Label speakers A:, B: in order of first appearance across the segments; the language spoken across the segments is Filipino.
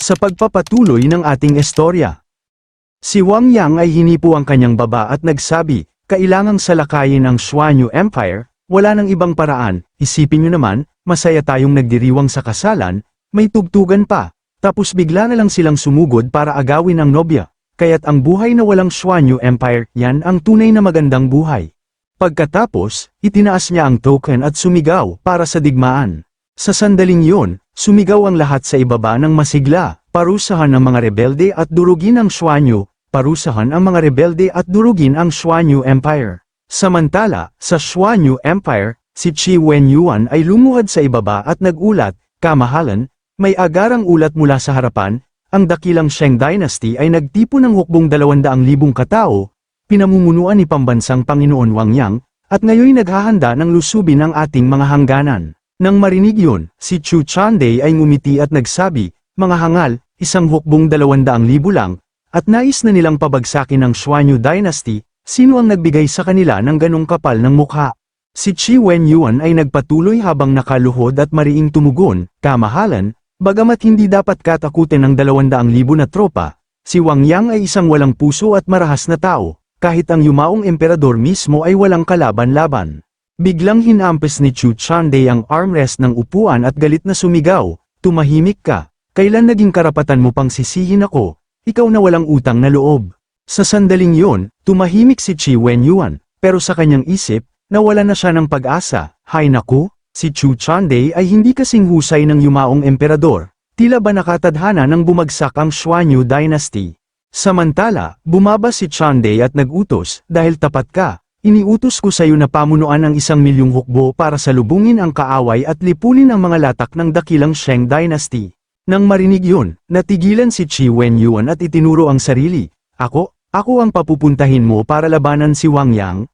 A: Sa pagpapatuloy ng ating istorya. Si Wang Yang ay hinipo ang kanyang baba at nagsabi, kailangang salakayin ang Xuanyu Empire, wala nang ibang paraan, isipin nyo naman, masaya tayong nagdiriwang sa kasalan, may tugtugan pa, tapos bigla na lang silang sumugod para agawin ang nobya, kaya't ang buhay na walang Xuanyu Empire, yan ang tunay na magandang buhay. Pagkatapos, itinaas niya ang token at sumigaw para sa digmaan. Sa sandaling yun, sumigaw ang lahat sa ibaba ng masigla, parusahan ang mga rebelde at durugin ang Xuanyu, parusahan ang mga rebelde at durugin ang Xuanyu Empire. Samantala, sa Xuanyu Empire, si Qi Wenyuan ay lumuhad sa ibaba at nagulat, kamahalan, may agarang ulat mula sa harapan, ang dakilang Sheng Dynasty ay nagtipo ng hukbong 200,000 katao, pinamumunuan ni pambansang Panginoon Wang Yang, at ngayon naghahanda ng lusubin ang ating mga hangganan. Nang marinig yun, si Chu Chande ay ngumiti at nagsabi, mga hangal, isang hukbong 200,000 lang, at nais na nilang pabagsakin ang Xuanyu Dynasty, sino ang nagbigay sa kanila ng ganong kapal ng mukha? Si Chi Wenyuan ay nagpatuloy habang nakaluhod at mariing tumugon, kamahalan, bagamat hindi dapat katakutin ng 200,000 na tropa, si Wang Yang ay isang walang puso at marahas na tao, kahit ang yumaong emperador mismo ay walang kalaban-laban. Biglang hinampes ni Chu Chande ang armrest ng upuan at galit na sumigaw, tumahimik ka, kailan naging karapatan mo pang sisihin ako, ikaw na walang utang na loob. Sa sandaling yon, tumahimik si Chi Wenyuan, pero sa kanyang isip, nawala na siya ng pag-asa, hay naku, si Chu Chande ay hindi kasing husay ng yumaong emperador, tila ba nakatadhana ng bumagsak ang Xuanyu Dynasty. Samantala, bumaba si Chande at nagutos, dahil tapat ka, iniutos ko sa iyo na pamunuan ang isang milyong hukbo para salubungin ang kaaway at lipunin ang mga latak ng dakilang Sheng Dynasty. Nang marinig yun, natigilan si Chi Wenyuan at itinuro ang sarili, ako, ako ang papupuntahin mo para labanan si Wang Yang.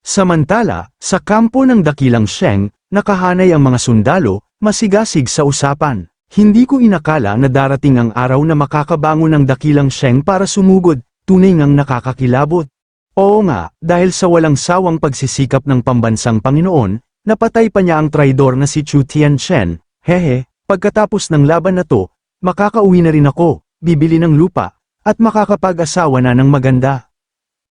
A: Samantala, sa kampo ng dakilang Sheng, nakahanay ang mga sundalo, masigasig sa usapan. Hindi ko inakala na darating ang araw na makakabangon ng dakilang Sheng para sumugod, tunay ngang nakakakilabot. Oo nga, dahil sa walang sawang pagsisikap ng pambansang Panginoon, napatay pa niya ang traidor na si Chu Tianchen. Hehe, pagkatapos ng laban na to, makakauwi na rin ako, bibili ng lupa, at makakapag-asawa na ng maganda.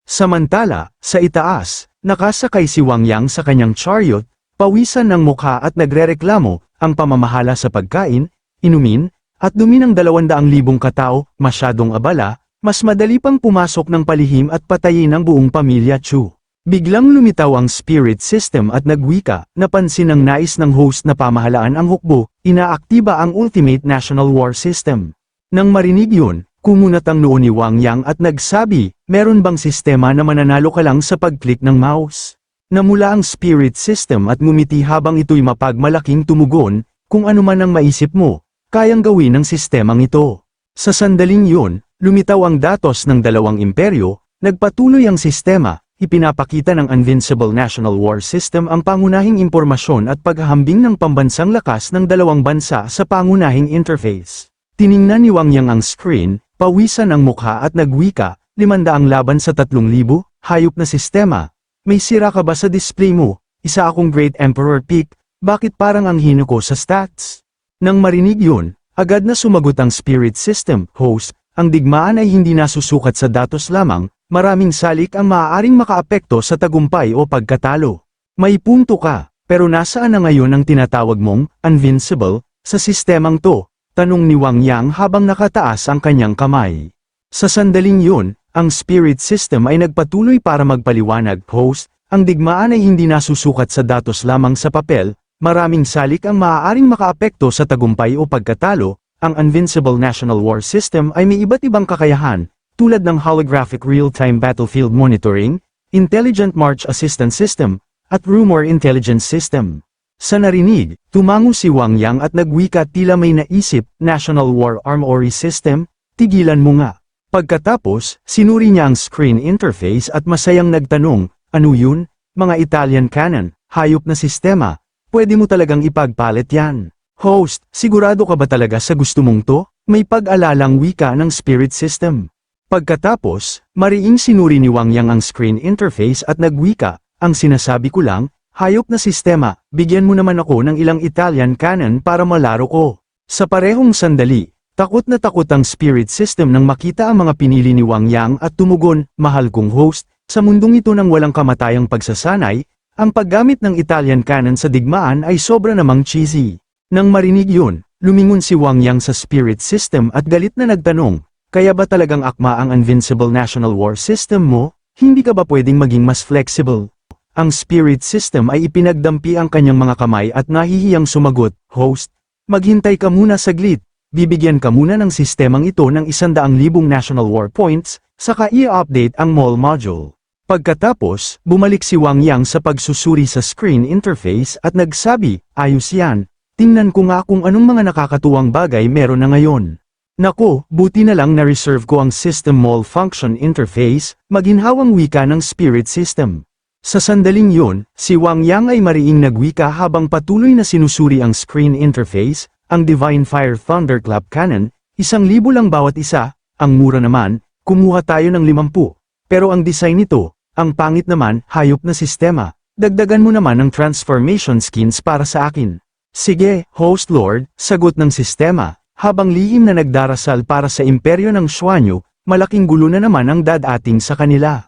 A: Samantala, sa itaas, nakasakay si Wang Yang sa kanyang chariot, pawisan ng mukha at nagrereklamo, ang pamamahala sa pagkain, inumin, at dumi ng 200,000 katao, masyadong abala, mas madali pang pumasok ng palihim at patayin ang buong pamilya Chu. Biglang lumitaw ang spirit system at nagwika, napansin ng nais ng host na pamahalaan ang hukbo, inaaktiba ang Ultimate National War System. Nang marinig yun, kumunat ang noo ni Wang Yang at nagsabi, meron bang sistema na mananalo ka lang sa pag-click ng mouse? Namula ang spirit system at ngumiti habang ito'y mapagmalaking tumugon, kung ano man ang maisip mo, kayang gawin ng sistemang ito. Sa sandaling yun, lumitaw ang datos ng dalawang imperyo, nagpatuloy ang sistema, ipinapakita ng Invincible National War System ang pangunahing impormasyon at paghahambing ng pambansang lakas ng dalawang bansa sa pangunahing interface. Tiningnan ni Wang Yang ang screen, pawisan ang mukha at nagwika, 500 laban sa 3,000, hayop na sistema. May sira ka ba sa display mo? Isa akong Great Emperor Peak, bakit parang ang hino ko sa stats? Nang marinig yun, agad na sumagot ang spirit system, host, ang digmaan ay hindi nasusukat sa datos lamang, maraming salik ang maaaring makaapekto sa tagumpay o pagkatalo. May punto ka, pero nasaan na ngayon ang tinatawag mong, invincible, sa sistemang to? Tanong ni Wang Yang habang nakataas ang kanyang kamay. Sa sandaling yun, ang spirit system ay nagpatuloy para magpaliwanag, host, ang digmaan ay hindi nasusukat sa datos lamang sa papel, maraming salik ang maaaring makaapekto sa tagumpay o pagkatalo, ang Invincible National War System ay may iba't ibang kakayahan, tulad ng Holographic Real-Time Battlefield Monitoring, Intelligent March Assistance System, at Rumor Intelligence System. Sa narinig, tumango si Wang Yang at nagwika tila may naisip, National War Armory System, tigilan mo nga. Pagkatapos, sinuri niya ang screen interface at masayang nagtanong, ano yun? Mga Italian cannon, hayop na sistema, pwede mo talagang ipagpalit yan. Host, sigurado ka ba talaga sa gusto mong to? May pag-alalang wika ng spirit system. Pagkatapos, mariing sinuri ni Wang Yang ang screen interface at nagwika, ang sinasabi ko lang, hayop na sistema, bigyan mo naman ako ng ilang Italian cannon para malaro ko. Sa parehong sandali, Takot na takot ang spirit system nang makita ang mga pinili ni Wang Yang at tumugon, mahal kong host, sa mundong ito ng walang kamatayang pagsasanay, ang paggamit ng Italian canon sa digmaan ay sobra namang cheesy. Nang marinig yun, lumingon si Wang Yang sa spirit system at galit na nagtanong, kaya ba talagang akma ang Invincible National War System mo? Hindi ka ba pwedeng maging mas flexible? Ang spirit system ay ipinagdampi ang kanyang mga kamay at nahihiyang sumagot, Host, maghintay ka muna saglit, bibigyan ka muna ng sistemang ito ng 100,000 National War Points, saka i-update ang mall module. Pagkatapos, bumalik si Wang Yang sa pagsusuri sa screen interface at nagsabi, ayos yan, tingnan ko nga kung anong mga nakakatuwang bagay meron na ngayon. Nako, buti na lang na-reserve ko ang System Mall Function Interface, maginhawang wika ng Spirit System. Sa sandaling yun, si Wang Yang ay mariing nagwika habang patuloy na sinusuri ang screen interface, ang Divine Fire Thunderclap Cannon, isang libo lang bawat isa, ang mura naman, kumuha tayo ng limampu. Pero ang design nito, ang pangit naman, hayop na sistema. Dagdagan mo naman ng transformation skins para sa akin. Sige, Host Lord, sagot ng sistema. Habang lihim na nagdarasal para sa imperyo ng Shuanyu, malaking gulo na naman ang dadating sa kanila.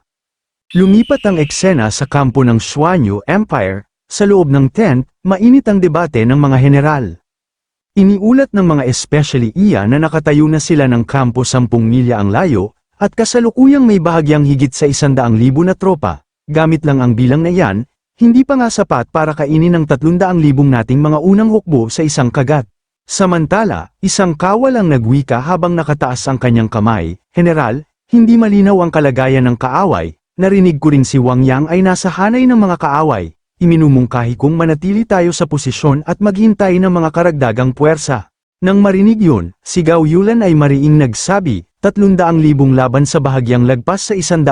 A: Lumipat ang eksena sa kampo ng Shuanyu Empire, sa loob ng tent, mainit ang debate ng mga general. Iniulat ng mga especially iya na nakatayo na sila ng kampo 10 milya ang layo, at kasalukuyang may bahagyang higit sa 100,000 na tropa, gamit lang ang bilang na yan, hindi pa nga sapat para kainin ng 300,000 nating mga unang hukbo sa isang kagat. Samantala, isang kawal ang nagwika habang nakataas ang kanyang kamay, General, hindi malinaw ang kalagayan ng kaaway, narinig ko ring si Wang Yang ay nasa hanay ng mga kaaway, iminumungkahi kong manatili tayo sa posisyon at maghintay ng mga karagdagang puwersa. Nang marinig yun, si Gao Yulan ay mariing nagsabi, 300,000 laban sa bahagyang lagpas sa 100,000,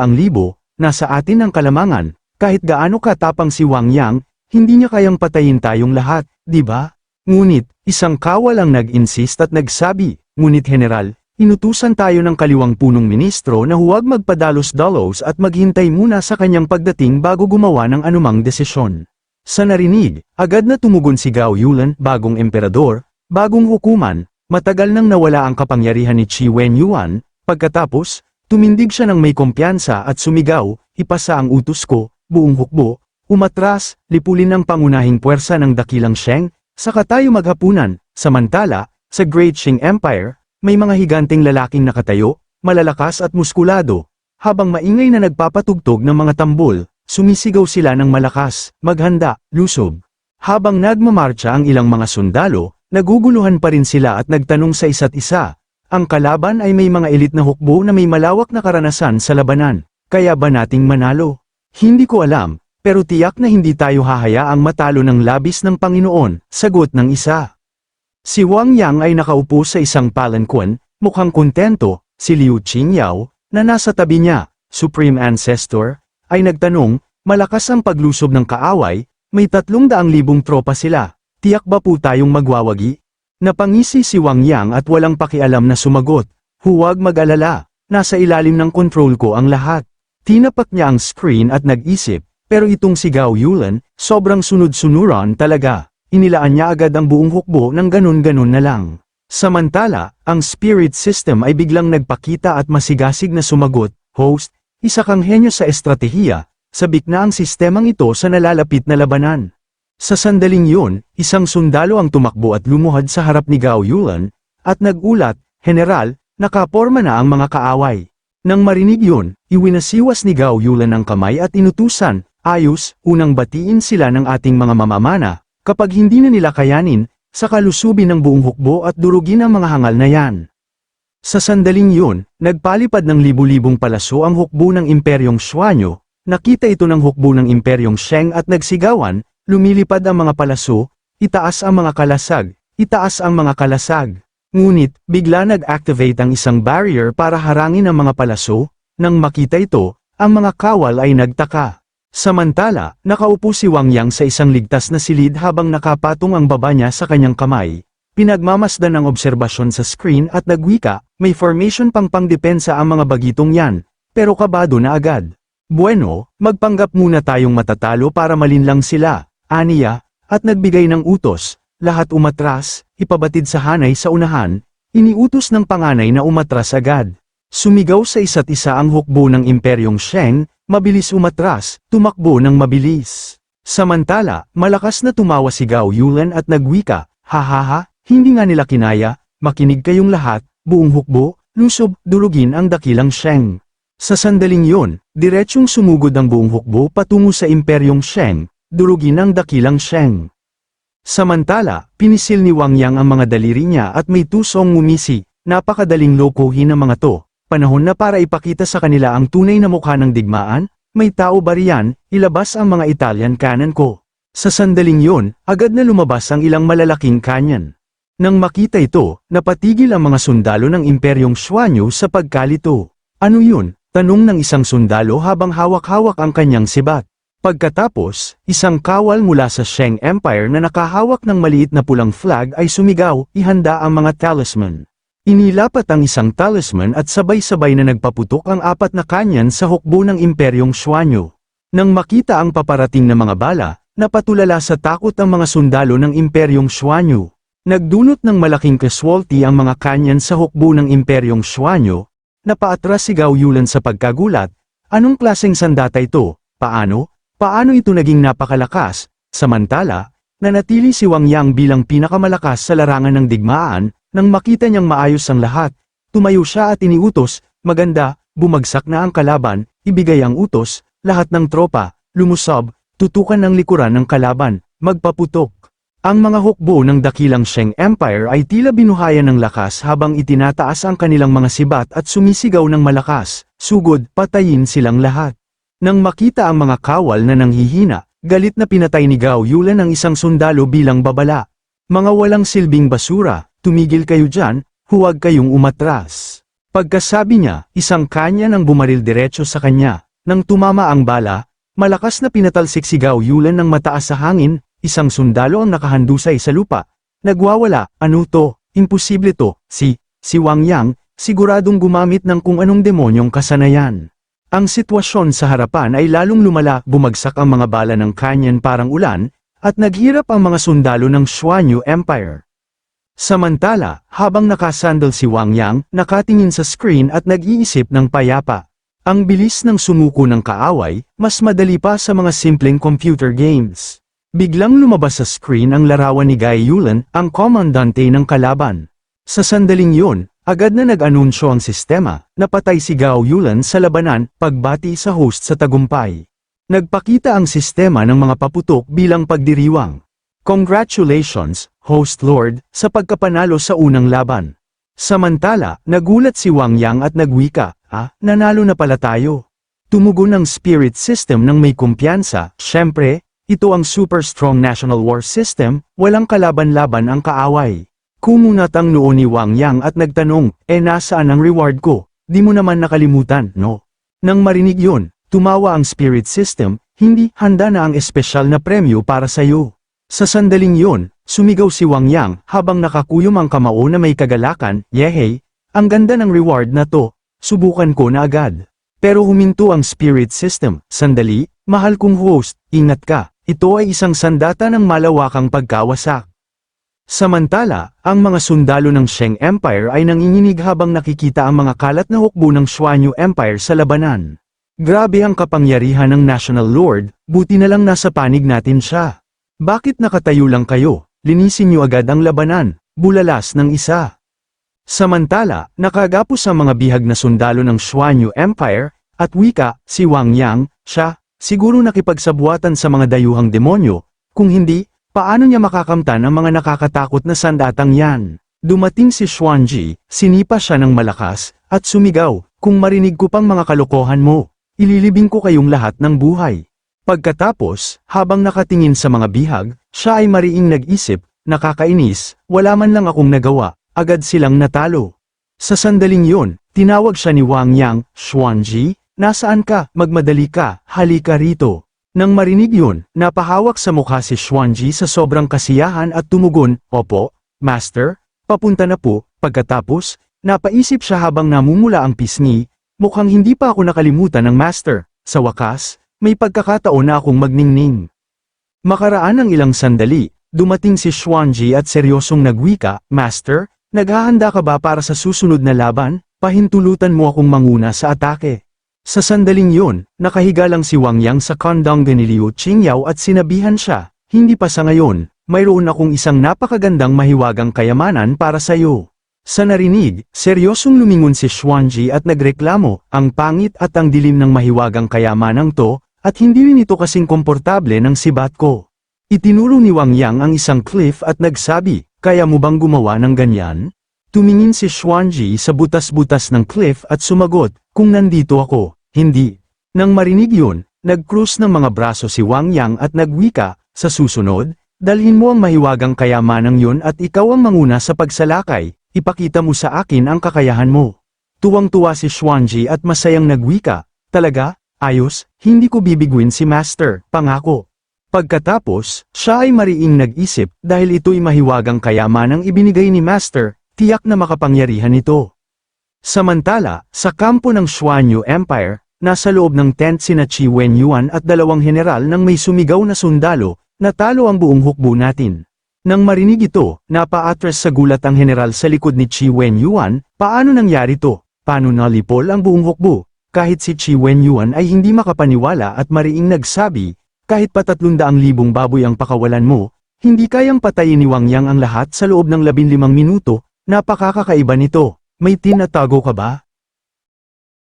A: nasa atin ang kalamangan, kahit gaano katapang si Wang Yang, hindi niya kayang patayin tayong lahat, di ba? Ngunit, isang kawal ang nag-insist at nagsabi, ngunit general, inutusan tayo ng kaliwang punong ministro na huwag magpadalos-dalos at maghintay muna sa kanyang pagdating bago gumawa ng anumang desisyon. Sa narinig, agad na tumugon si Gao Yulan, bagong emperador, bagong hukuman, matagal nang nawala ang kapangyarihan ni Chi Wen Yuan, pagkatapos, tumindig siya ng may kumpiyansa at sumigaw, ipasa ang utos ko, buong hukbo, umatras, lipulin ang pangunahing puwersa ng dakilang Sheng, saka tayo maghapunan, samantala, sa Great Qing Empire, may mga higanteng lalaking nakatayo, malalakas at muskulado, habang maingay na nagpapatugtog ng mga tambol, sumisigaw sila ng malakas, maghanda, lusob. Habang nagmamarcha ang ilang mga sundalo, naguguluhan pa rin sila at nagtanong sa isa't isa. Ang kalaban ay may mga elit na hukbo na may malawak na karanasan sa labanan, kaya ba nating manalo? Hindi ko alam, pero tiyak na hindi tayo hahayaang matalo ng labis ng Panginoon, sagot ng isa. Si Wang Yang ay nakaupo sa isang palanquin, mukhang kontento, si Liu Qingyao, na nasa tabi niya, Supreme Ancestor, ay nagtanong, malakas ang paglusob ng kaaway, may tatlong daang libong tropa sila, tiyak ba po tayong magwawagi? Napangisi si Wang Yang at walang pakialam na sumagot, huwag mag-alala, nasa ilalim ng kontrol ko ang lahat. Tinapak niya ang screen at nag-isip, pero itong si Gao Yulan, sobrang sunod-sunuran talaga. Inilaan niya agad ang buong hukbo ng ganun-ganun na lang. Samantala, ang spirit system ay biglang nagpakita at masigasig na sumagot, Host, isa kang henyo sa estratehiya, sabik na ang sistemang ito sa nalalapit na labanan. Sa sandaling yun, isang sundalo ang tumakbo at lumuhad sa harap ni Gao Yulan, at nagulat, General, nakaporma na ang mga kaaway. Nang marinig yun, iwinasiwas ni Gao Yulan ang kamay at inutusan, Ayos, unang batiin sila ng ating mga mamamana, kapag hindi na nila kayanin, sa kalusubin ng buong hukbo at durugin ang mga hangal na yan. Sa sandaling yun, nagpalipad ng libu-libong palaso ang hukbo ng Imperyong Shuanyo, nakita ito ng hukbo ng Imperyong Sheng at nagsigawan, lumilipad ang mga palaso, itaas ang mga kalasag, itaas ang mga kalasag. Ngunit, bigla nag-activate ang isang barrier para harangin ang mga palaso, nang makita ito, ang mga kawal ay nagtaka. Samantala, nakaupo si Wang Yang sa isang ligtas na silid habang nakapatong ang baba niya sa kanyang kamay. Pinagmamasdan ang obserbasyon sa screen at nagwika, may formation pang pangdepensa ang mga bagitong yan, pero kabado na agad. Bueno, magpanggap muna tayong matatalo para malinlang sila, aniya, at nagbigay ng utos, lahat umatras, ipabatid sa hanay sa unahan, iniutos ng panganay na umatras agad. Sumigaw sa isa't isa ang hukbo ng Imperyong Sheng, mabilis umatras, tumakbo ng mabilis. Samantala, malakas na tumawa si Gao Yulan at nagwika, hahaha, hindi nga nila kinaya, makinig kayong lahat, buong hukbo, lusob, durugin ang dakilang Sheng. Sa sandaling yon, diretsyong sumugod ang buong hukbo patungo sa Imperyong Sheng, durugin ang dakilang Sheng. Samantala, pinisil ni Wang Yang ang mga daliri niya at may tusong ngumisi, napakadaling lokohin ng mga to, panahon na para ipakita sa kanila ang tunay na mukha ng digmaan, may tao ba riyan, ilabas ang mga Italian cannon ko. Sa sandaling yon, agad na lumabas ang ilang malalaking canyon. Nang makita ito, napatigil ang mga sundalo ng Imperyong Shuanyu sa pagkalito. Ano yun? Tanong ng isang sundalo habang hawak-hawak ang kanyang sibat. Pagkatapos, isang kawal mula sa Sheng Empire na nakahawak ng maliit na pulang flag ay sumigaw, ihanda ang mga talisman. Inilapat ang isang talisman at sabay-sabay na nagpaputok ang apat na kanyan sa hukbo ng Imperyong Shuanyo. Nang makita ang paparating na mga bala, napatulala sa takot ang mga sundalo ng Imperyong Shuanyo. Nagdunot ng malaking casualty ang mga kanyan sa hukbo ng Imperyong Shuanyo, Napaatras si Gao Yulan sa pagkagulat, anong klaseng sandata ito, paano, paano ito naging napakalakas, samantala, nanatili si Wang Yang bilang pinakamalakas sa larangan ng digmaan, nang makita niyang maayos ang lahat, tumayo siya at iniutos, maganda, bumagsak na ang kalaban, ibigay ang utos, lahat ng tropa, lumusob, tutukan ng likuran ng kalaban, magpaputok. Ang mga hukbo ng dakilang Sheng Empire ay tila binuhayan ng lakas habang itinataas ang kanilang mga sibat at sumisigaw ng malakas, sugod, patayin silang lahat. Nang makita ang mga kawal na nanghihina, galit na pinatay ni Gao Yulan ang isang sundalo bilang babala. Mga walang silbing basura, tumigil kayo dyan, huwag kayong umatras. Pagkasabi niya, isang kanya nang bumaril diretso sa kanya. Nang tumama ang bala, malakas na pinatalsik si Gao Yulan ng mataas sa hangin, Isang sundalo ang nakahandusay sa lupa. Nagwawala, ano to, imposible to, si, si Wang Yang, siguradong gumamit ng kung anong demonyong kasanayan. Ang sitwasyon sa harapan ay lalong lumala, bumagsak ang mga bala ng kanyan parang ulan, at naghirap ang mga sundalo ng Xuanyu Empire. Samantala, habang nakasandal si Wang Yang, nakatingin sa screen at nag-iisip ng payapa. Ang bilis ng sumuko ng kaaway, mas madali pa sa mga simpleng computer games. Biglang lumabas sa screen ang larawan ni Guy Yulan, ang komandante ng kalaban. Sa sandaling yun, agad na nag-anunsyo ang sistema, napatay si Gao Yulan sa labanan, pagbati sa host sa tagumpay. Nagpakita ang sistema ng mga paputok bilang pagdiriwang. Congratulations, host lord, sa pagkapanalo sa unang laban. Samantala, nagulat si Wang Yang at nagwika, ah, nanalo na pala tayo. Tumugon ang spirit system ng may kumpiyansa, syempre, ito ang super strong national war system, walang kalaban-laban ang kaaway. Kumunat ang noo ni Wang Yang at nagtanong, eh nasaan ang reward ko? Di mo naman nakalimutan, no? Nang marinig yun, tumawa ang spirit system, hindi, handa na ang espesyal na premyo para sa'yo. Sa sandaling yun, sumigaw si Wang Yang habang nakakuyom ang kamao na may kagalakan, yehey, ang ganda ng reward na to, subukan ko na agad. Pero huminto ang spirit system, sandali, mahal kong host, ingat ka. Ito ay isang sandata ng malawakang pagkawasak. Samantala, ang mga sundalo ng Sheng Empire ay nanginginig habang nakikita ang mga kalat na hukbo ng Xuanyu Empire sa labanan. Grabe ang kapangyarihan ng National Lord, buti na lang nasa panig natin siya. Bakit nakatayo lang kayo? Linisin niyo agad ang labanan, bulalas ng isa. Samantala, nakagapos ang mga bihag na sundalo ng Xuanyu Empire, at wika, si Wang Yang, siya, Siguro nakipagsabuatan sa mga dayuhang demonyo, kung hindi, paano niya makakamtan ang mga nakakatakot na sandatang yan? Dumating si Xuanji, sinipa siya ng malakas, at sumigaw, kung marinig ko pang mga kalokohan mo, ililibing ko kayong lahat ng buhay. Pagkatapos, habang nakatingin sa mga bihag, siya ay mariing nag-isip, nakakainis, wala man lang akong nagawa, agad silang natalo. Sa sandaling yon, tinawag siya ni Wang Yang, Xuanji, Nasaan ka, magmadali ka, halika rito. Nang marinig yun, napahawak sa mukha si Xuanji sa sobrang kasiyahan at tumugon, Opo, Master, papunta na po, pagkatapos, napaisip siya habang namumula ang pisngi, mukhang hindi pa ako nakalimutan ng Master, sa wakas, may pagkakataon na akong magningning. Makaraan ng ilang sandali, dumating si Xuanji at seryosong nagwika, Master, Naghahanda ka ba para sa susunod na laban? Pahintulutan mo akong manguna sa atake. Sa sandaling yun, nakahiga lang si Wang Yang sa kondong ni Liu Qingyao at sinabihan siya, hindi pa sa ngayon, mayroon akong isang napakagandang mahiwagang kayamanan para sa iyo. Sa narinig, seryosong lumingon si Xuanji at nagreklamo, ang pangit at ang dilim ng mahiwagang kayamanang to, at hindi rin ito kasing komportable ng sibat ko. Itinuro ni Wang Yang ang isang cliff at nagsabi, kaya mo bang gumawa ng ganyan? Tumingin si Xuanji sa butas-butas ng cliff at sumagot, kung nandito ako, hindi. Nang marinig yun, nag-cruise ng mga braso si Wang Yang at nagwika, sa susunod, dalhin mo ang mahiwagang kayamanang yun at ikaw ang manguna sa pagsalakay, ipakita mo sa akin ang kakayahan mo. Tuwang-tuwa si Xuanji at masayang nagwika, talaga, ayos, hindi ko bibigwin si Master, pangako. Pagkatapos, siya ay mariing nag-isip dahil ito'y mahiwagang kayamanang ibinigay ni Master, tiyak na makapangyarihan ito. Samantala, sa kampo ng Xuanyu Empire, nasa loob ng tent sina Chi Wenyuan at dalawang general nang may sumigaw na sundalo, natalo ang buong hukbo natin. Nang marinig ito, napa-atras sa gulat ang general sa likod ni Chi Wenyuan, paano nangyari to? Paano nalipol ang buong hukbo? Kahit si Chi Wenyuan ay hindi makapaniwala at mariing nagsabi, kahit pa tatlundaang libong baboy ang pakawalan mo, hindi kayang patayin ni Wang Yang ang lahat sa loob ng labinlimang minuto, napakakakaiba nito. May tinatago ka ba?